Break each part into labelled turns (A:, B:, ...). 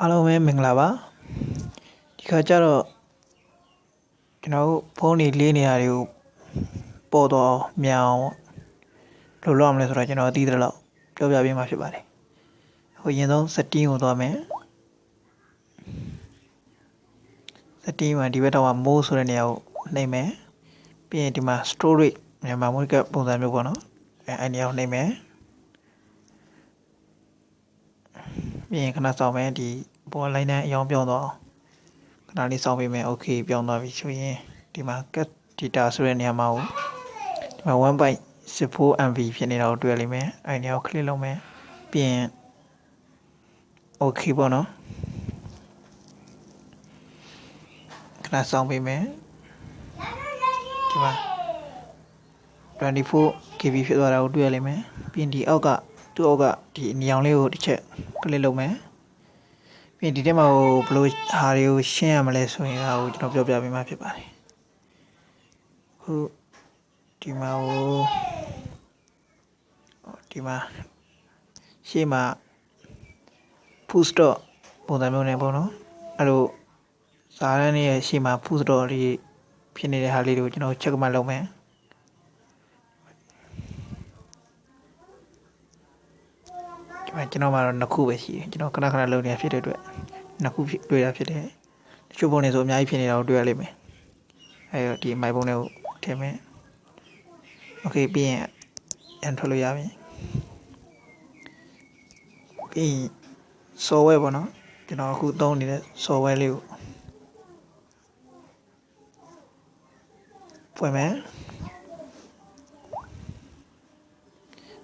A: အားလုံးပဲမင်္ဂလာပါဒီခါကျတော့ကျွန်တော်တို့ဖုန်းတွေလေးနေရာတွေကိုပေါ်တော့မြောင်လို့လောက်မလဲဆိုတော့ကျွန်တော်သိတယ်လို့ပြောပြပေးမှာဖြစ်ပါတယ်ဟိုရင်ဆုံး setting ကိုသွားမယ် setting မှာဒီဘက်တော့ more ဆိုတဲ့နေရာကိုနှိပ်မယ်ပြီးရင်ဒီမှာ storage မြန်မာမွေးကပုံစံမျိုးပေါ့နော်အဲအဲ့နေရာကိုနှိပ်မယ် ပြီးရင်ခဏစောင့်မယ်ဒီပေါ်လိုင်းတန်းအယောင်ပြောင်းတော့ခဏလေးစောင့်ပေးမယ် okay ပြောင်းသွားပြီဆိုရင်ဒီမှာ get data ဆိုတဲ့နေရာမှာကိုဒီမှာ1.64 MB ဖြစ်နေတာကိုတွေ့ရလိမ့်မယ်အဲ့နေရာကို click လုပ်မယ်ပြီးရင် okay ပေါ့နော်ခဏစောင့်ပေးမယ်ဒီမှာ24 KB ဖြစ်သွားတာကိုတွေ့ရလိမ့်မယ်ပြီးရင်ဒီအောက်က သူ့အောက်ကဒီအနီရောင်လေးကိုတစ်ချက် click လုပ်မယ်ပြီးရင်ဒီထဲမှာဟိုဘယ်လိုဟာတွေကိုရှင်းရမလဲဆိုရင်ဟာကိုကျွန်တော်ပြောပြပေးမှာဖြစ်ပါတယ်ခုဒီမှာဟိုဒီမှာရှေ့မှာ full stop ပုံစံမျိုးနဲ့ပေါ့နော်အဲ့လိုစာရန်ရဲ့ရှေ့မှာ full stop လေးဖြစ်နေတဲ့ဟာလေးတွေကိုကျွန်တော် check မှလုပ်မယ် ကျွန်တော်မှာတော့နှစ်ခုပဲရှိတယ်ကျွန်တော်ခဏခဏလုပ်နေတာဖြစ်တဲ့အတွက်နှစ်ခုဖြစ်တွေ့တာဖြစ်တယ်တချို့ပုံတွေဆိုအများကြီးဖြစ်နေတာကိုတွေ့ရလိမ့်မယ်အဲတော့ဒီမိုက်ပုံတွေကိုထည့်မယ်โอเคပြီးရင်အန်ထွက်လို့ရပြီပြီးရင် software ပေါ့နော်ကျွန်တော်အခုသုံးနေတဲ့ software လေးကိုဖွင့်မယ်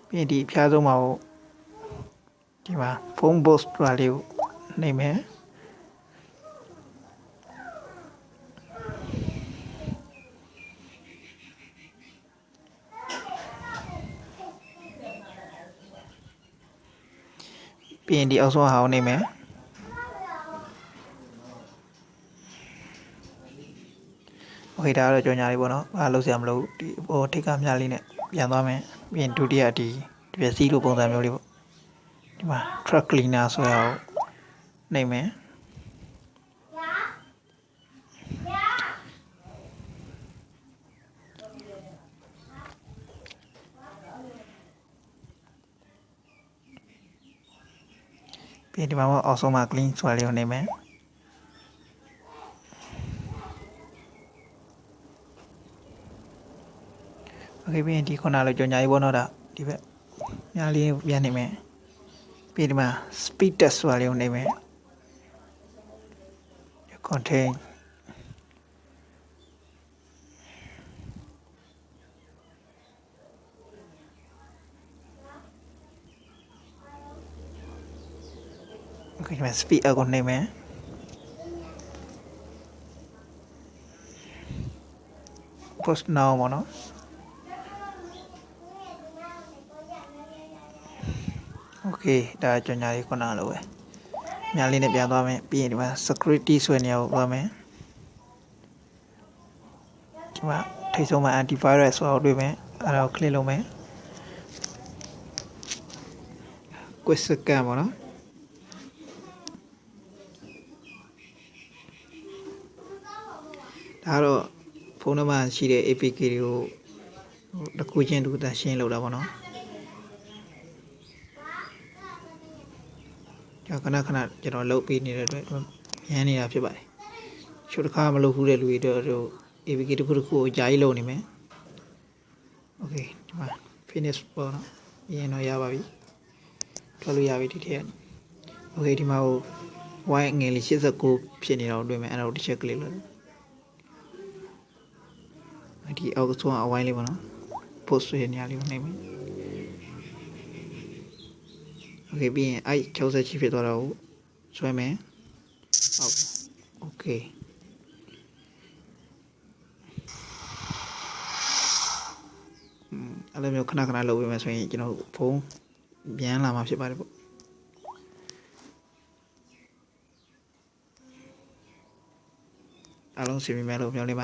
A: ပြီးရင်ဒီအဖျားဆုံးမှာကို ဒီမှာ phone box ဆိုတာလေးကိုနှိပ်မယ်ပြီးရင်ဒီအောက်ဆုံးဟာကိုနှိပ်မယ်โอเคဒါကတော့ကြော်ညာလေးပေါ့နော်ဘာလို့ဆရာမလို့ဒီဟိုထိတ်ကမြလေးနဲ့ပြန်သွားမယ်ပြီးရင်ဒုတိယဒီဒီပစ္စည်းလိုပုံစံမျိုးလေးပေါ့ ဒီမှာ truck cleaner ဆိုရအောင်နှိပ်မယ်ပြီးရင်ဒီမှာပေါ့အောက်ဆုံးမှာ clean ဆိုတာလေးကိုနှိပ်မယ်โอเคပြီးရင်ဒီခုနလိုကြော်ညာကြီးပေါ့နော်ဒါဒီဘက်ညာလေးပြန်နှိပ်မယ် ပြီးဒီမှာ speed test ဆိုတာလေးကိုနေမယ် contain Okay, speed ở con này mẹ. Post. ok ဒါကြော်ညာလေးခုနလိုပဲညာလေးနဲ့ပြန်သွားမယ်ပြီးရင်ဒီမှာ security ဆိုတဲ့နေရာကိုသွားမယ်ဒီမှာထိတ်ဆုံးမှာ antivirus ဆိုတာကိုတွေ့မယ်အဲ့ဒါကို click လုပ်မယ် quick scan ပေါ့နော်ဒါတော့ဖုန်းနံပါတ်ရှိတဲ့ APK တွေကိုတစ်ခုချင်းတစ်ခုတန်းရှင်းလောက်တာပေါ့နော် ခဏခဏကျွန်တော်လုပ်ပေးနေတဲ့အတွက်ရမ်းနေတာဖြစ်ပါတယ်ချို့တစ်ခါမလုပ်ဘူးတဲ့လူတွေတော့ APK တစ်ခုတစ်ခုကိုဂျာကြီးလုပ်နေမယ်โอเคဒီမှာ finish ပေါ့နော်ရင်တော့ရပါပြီထွက်လို့ရပြီဒီထက်โอเคဒီမှာဟို y ငယ်လေး89ဖြစ်နေတော့တွေ့မယ်အဲ့ဒါကိုတစ်ချက်ကလေးလုပ်ဒီအောက်ဆုံးအဝိုင်းလေးပေါ့နော် post ရဲ့နေရာလေးကိုနှိပ်မယ် โอเคပြီးရင်အဲ့68ဖြစ်သွားတော့ဆွဲမယ်ဟုတ်โอเคအဲ့လိုမျိုးခဏခဏလုပ်ပေးမယ်ဆိုရင်ကျွန်တော်ဖုန်းပြန်လာမှာဖြစ်ပါတယ်ပေါ့အားလုံးစီမီမယ်လို့ပြောလေးပါ